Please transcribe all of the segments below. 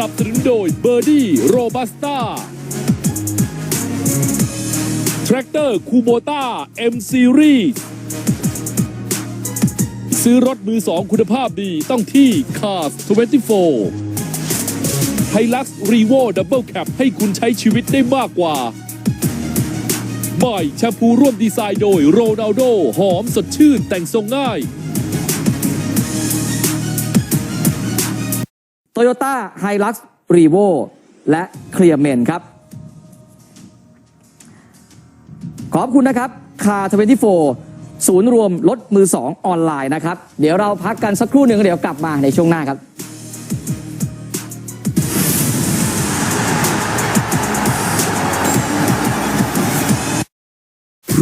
นับสนุนโดยเบอร์ดี้โรบัสต้าแทรกเตอร์คูโบต้า M Series ซื้อรถมือสองคุณภาพดีต้องที่ Cars 24 h i l u x r e v o Double Cap ให้คุณใช้ชีวิตได้มากกว่าใหม่แชมพูร่วมดีไซน์โดยโรนัลโดหอมสดชื่นแต่งทรงง่าย โตโยต้าไฮลักซ์รีโวและเคลียร์เมนครับ ขอบคุณนะครับ คา24ศูนย์รวมรถมือ 2 ออนไลน์นะครับ เดี๋ยวเราพักกันสักครู่หนึ่งเดี๋ยวกลับมาในช่วงหน้าครับ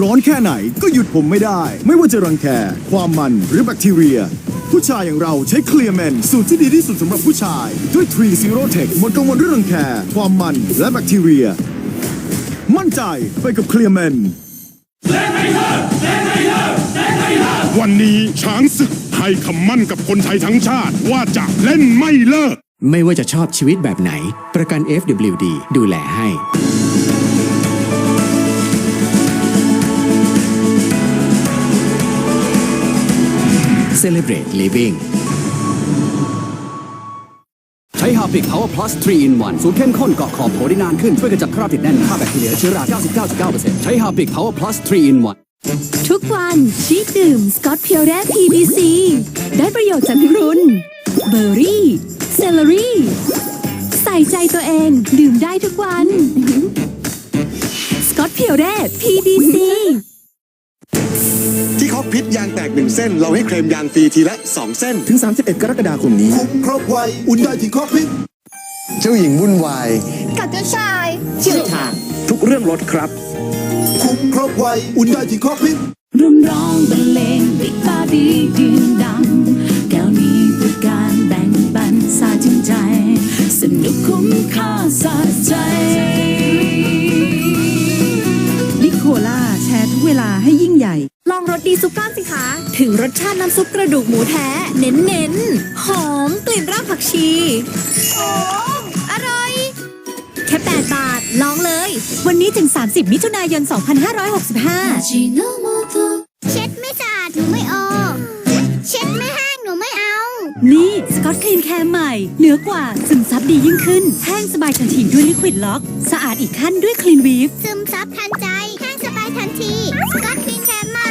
ร้อนแค่ไหนก็หยุดผมไม่ได้ ไม่ว่าจะรังแค ความมันหรือแบคทีเรีย ผู้ชายอย่างเราใช้เคลียร์แมนสูตรที่ดีที่สุดสำหรับผู้ชาย ด้วย3 Zero Tech หมดกังวลเรื่องรังแคความมันและแบคทีเรีย มั่นใจไปกับเคลียร์แมนวันนี้ช้างศึกให้คำมั่นกับคนไทยทั้งชาติ ว่าจะเล่นไม่เลิก ไม่ว่าจะชอบชีวิตแบบไหน ประกัน FWD ดูแลให้ Celebrate Living ใช้ฮาปิก Power Plus 3 in 1สูตรเข้มข้นเกาะขอบโถได้นานขึ้น ช่วยกระจัดคราบติดแน่นฆ่าแบคทีเรียและเชื้อรา 99.9%ใช้ฮาปิก Power Plus 3 in 1ทุกวันชีกดื่มสกอตเพียวแร่ PBC ได้ประโยชน์จากรุ่นเบอร์รี่ เซลลารี่ ใส่ใจตัวเองดื่มได้ทุกวัน สกอตเพียวแร่ PBC ที่คอกพิษยางแตกหนึ่งเส้น เราให้เคลมยางฟรีทีละ 2 เส้น ถึง 31 กรกฎาคมนี้ คุ้มครบไวอุ่นได้ที่คอกพิษเจ้าหญิงวุ่นวายกับเจ้าชายเชี่ยวชาญทุกเรื่องรถครับ คุ้มครบไวอุ่นได้ที่คอกพิษร่วมร้องบรรเลงบิ๊กบาดีดื่มดำ ล่าแชร์ทุกเวลาให้ยิ่งใหญ่ ลองรสดีซุปก้อนสิคะ ถึงรสชาติน้ำซุปกระดูกหมูแท้ เน้นๆหอมกลิ่นรากผักชีโอ้อร่อย แค่8บาท ลองเลย วันนี้ถึง 30 มิถุนายน 2565 เช็ดไม่สะอาดหนูไม่ออก เช็ดไม่แห้งหนูไม่เอา นี่สกอตคลีนแคร์ใหม่ เหนือกว่าซึมซับดียิ่งขึ้น แห้งสบายทันทีด้วยลิควิดล็อก สะอาดอีกขั้นด้วยคลีนวีฟซึมซับทันใจแห้งสบาย ทันที สกอตคินแคร์ใหม่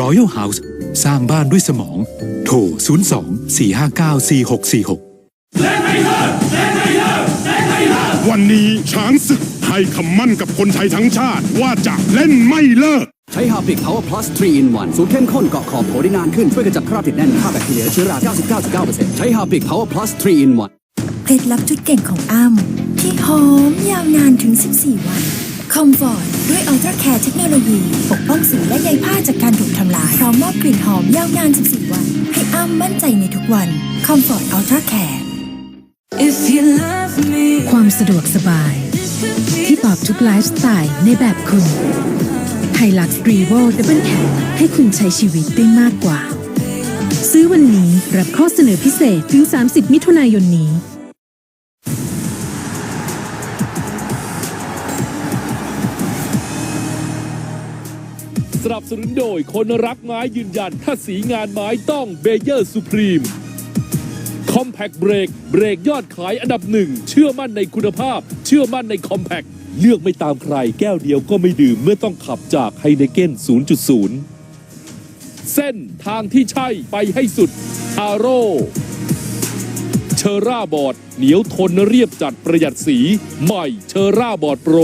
Royal House สร้างบ้านด้วยสมอง โทร 02 459 4646 วันนี้ช้างศึกให้คำมั่นกับคนไทยทั้งชาติว่าจะเล่นไม่เลิก ใช้ฮาปิก Power Plus 3 in 1สูตรเข้มข้นเกาะขอบโถได้นานขึ้น ช่วยกระจัดคราบติดแน่นฆ่าแบคทีเรียเชื้อรา 99.9%ใช้ฮาปิก Power Plus 3 in 1เคล็ดลับชุดเก่งของอ้ำที่หอมยาวนานถึง 14 วันคอมฟอร์ตด้วยอัลตร้าแคร์เทคโนโลยี ปกป้องสิวและใยผ้าจากการถูกทำลาย พร้อมมอบกลิ่นหอมยาวนาน 14 วัน ให้อ้ำมั่นใจในทุกวันคอมฟอร์ตอัลตร้าแคร์ สะดวกสบาย ที่ตอบทุกไลฟ์สไตล์ในแบบคุณไฮลักซ์รีโวดับเบิลแคให้คุณใช้ชีวิตได้มากกว่า ซื้อวันนี้รับข้อเสนอพิเศษถึง 30 มิถุนายนนี้สนับสนุนโดยคนรักไม้ยืนยัน ถ้าสีงานไม้ต้องเบเยอร์สุพรีม คอมแพ t เบรกเบรกยอดขายอันดับหนึ่ง เชื่อมั่นในคุณภาพ เชื่อมั่นในคอมแพ t เลือกไม่ตามใคร แก้วเดียวก็ไม่ดื่มเมื่อต้องขับจากไฮเนเก้น0.0 เส้นทางที่ใช่ไปให้สุดอาโร่เชอร่าบอร์ดเหนียวทนเรียบจัดประหยัดสี ใหม่เชอร่าบอร์ดโปร